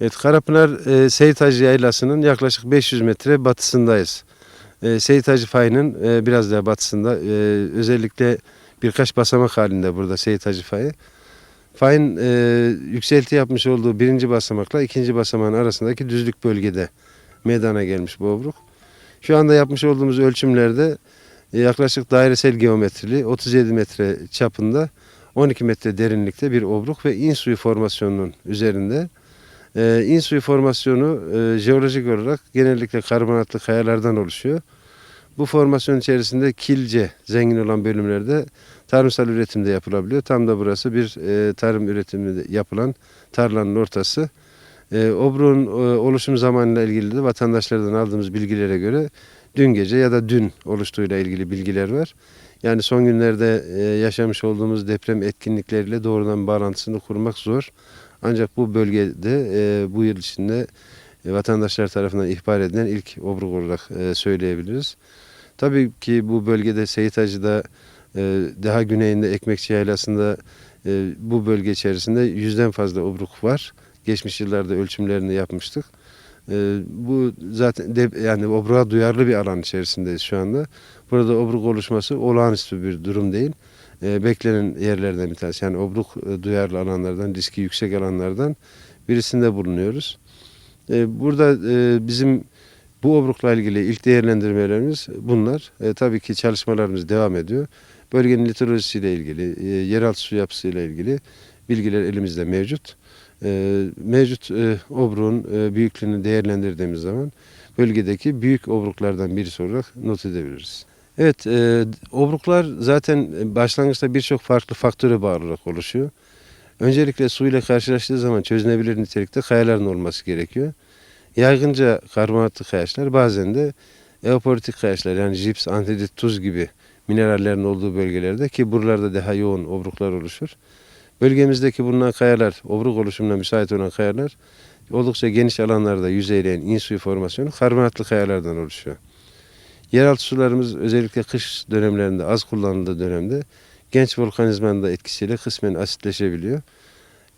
Evet, Karapınar e, Seyit Hacı Yaylası'nın yaklaşık 500 metre batısındayız. E, Seyit Hacı Fayı'nın e, biraz daha batısında. E, özellikle birkaç basamak halinde burada Seyit Hacı Fayı. Fayın e, yükselti yapmış olduğu birinci basamakla ikinci basamağın arasındaki düzlük bölgede meydana gelmiş bu obruk. Şu anda yapmış olduğumuz ölçümlerde e, yaklaşık dairesel geometrili 37 metre çapında 12 metre derinlikte bir obruk ve in suyu formasyonunun üzerinde. E, in suyu formasyonu e, jeolojik olarak genellikle karbonatlı kayalardan oluşuyor. Bu formasyon içerisinde kilce zengin olan bölümlerde tarımsal üretimde yapılabiliyor. Tam da burası bir e, tarım üretiminde yapılan tarlanın ortası. E, obruğun e, oluşum zamanıyla ilgili de vatandaşlardan aldığımız bilgilere göre dün gece ya da dün oluştuğuyla ilgili bilgiler var. Yani son günlerde e, yaşamış olduğumuz deprem etkinlikleriyle doğrudan bağlantısını kurmak zor. Ancak bu bölgede e, bu yıl içinde e, vatandaşlar tarafından ihbar edilen ilk obruk olarak e, söyleyebiliriz. Tabii ki bu bölgede Seyit Hacı'da e, daha güneyinde Ekmekçi Yaylası'nda e, bu bölge içerisinde yüzden fazla obruk var. Geçmiş yıllarda ölçümlerini yapmıştık. E, bu zaten de, yani obruğa duyarlı bir alan içerisindeyiz şu anda. Burada obruk oluşması olağanüstü bir durum değil. E, beklenen yerlerden bir tanesi. Yani obruk e, duyarlı alanlardan, riski yüksek alanlardan birisinde bulunuyoruz. E, burada e, bizim bu obrukla ilgili ilk değerlendirmelerimiz bunlar. E, tabii ki çalışmalarımız devam ediyor. Bölgenin litrolojisiyle ilgili, e, yeraltı su yapısıyla ilgili bilgiler elimizde mevcut. E, mevcut e, obruğun e, büyüklüğünü değerlendirdiğimiz zaman bölgedeki büyük obruklardan birisi olarak not edebiliriz. Evet, e, obruklar zaten başlangıçta birçok farklı faktöre bağlı olarak oluşuyor. Öncelikle suyla karşılaştığı zaman çözünebilir nitelikte kayaların olması gerekiyor. Yaygınca karbonatlı kayaçlar bazen de eoporitik kayaçlar yani jips, antidit, tuz gibi minerallerin olduğu bölgelerde ki buralarda daha yoğun obruklar oluşur. Bölgemizdeki bulunan kayalar, obruk oluşumuna müsait olan kayalar oldukça geniş alanlarda yüzeyleyen in suyu formasyonu karbonatlı kayalardan oluşuyor. Yeraltı sularımız özellikle kış dönemlerinde az kullanıldığı dönemde genç volkanizmanın da etkisiyle kısmen asitleşebiliyor.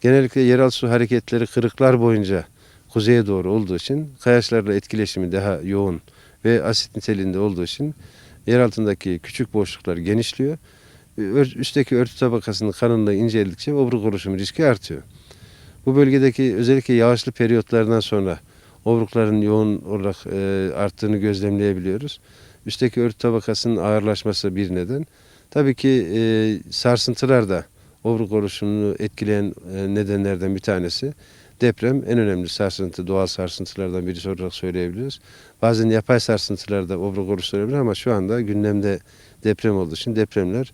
Genellikle yeraltı su hareketleri kırıklar boyunca kuzeye doğru olduğu için kayaçlarla etkileşimi daha yoğun ve asit niteliğinde olduğu için yer altındaki küçük boşluklar genişliyor. Üstteki örtü tabakasının kalınlığı inceldikçe obruk oluşum riski artıyor. Bu bölgedeki özellikle yağışlı periyotlardan sonra obrukların yoğun olarak e, arttığını gözlemleyebiliyoruz. Üstteki örtü tabakasının ağırlaşması bir neden. Tabii ki e, sarsıntılar da obruk oluşumunu etkileyen e, nedenlerden bir tanesi. Deprem en önemli sarsıntı, doğal sarsıntılardan birisi olarak söyleyebiliriz. Bazen yapay sarsıntılar da obruk oluşturabilir ama şu anda gündemde deprem olduğu için depremler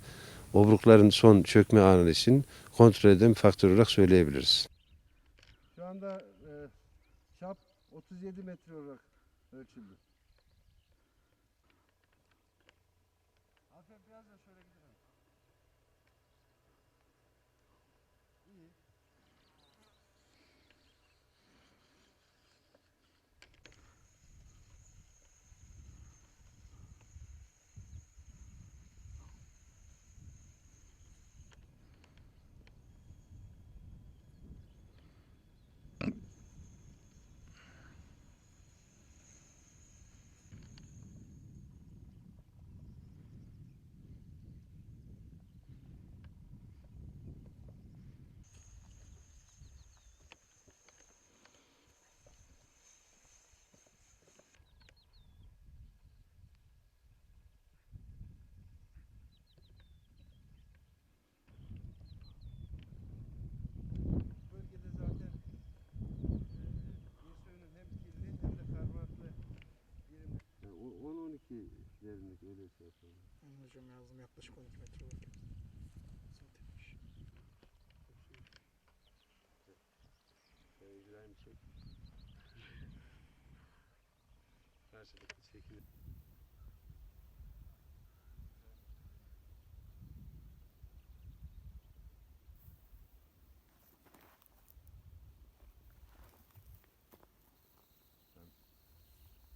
obrukların son çökme anı için kontrol eden faktör olarak söyleyebiliriz. Şu anda 37 metre olarak ölçüldü. biraz da şöyle gidelim. Yazdım yaklaşık 12 metre olur. Zatenmiş. Yani İbrahim çek. Karşılıklı çekilir.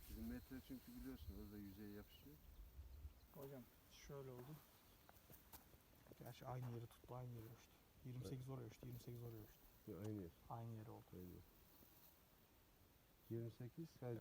Bizim metre çünkü biliyorsun orada yüzeye yapışıyor. Hocam şöyle oldu. Gerçi aynı yeri tuttu, aynı yeri ölçtü. 28 oraya ölçtü, 28 oraya ölçtü. Aynı yer. Aynı yeri oldu. Aynı yer. 28 hayır.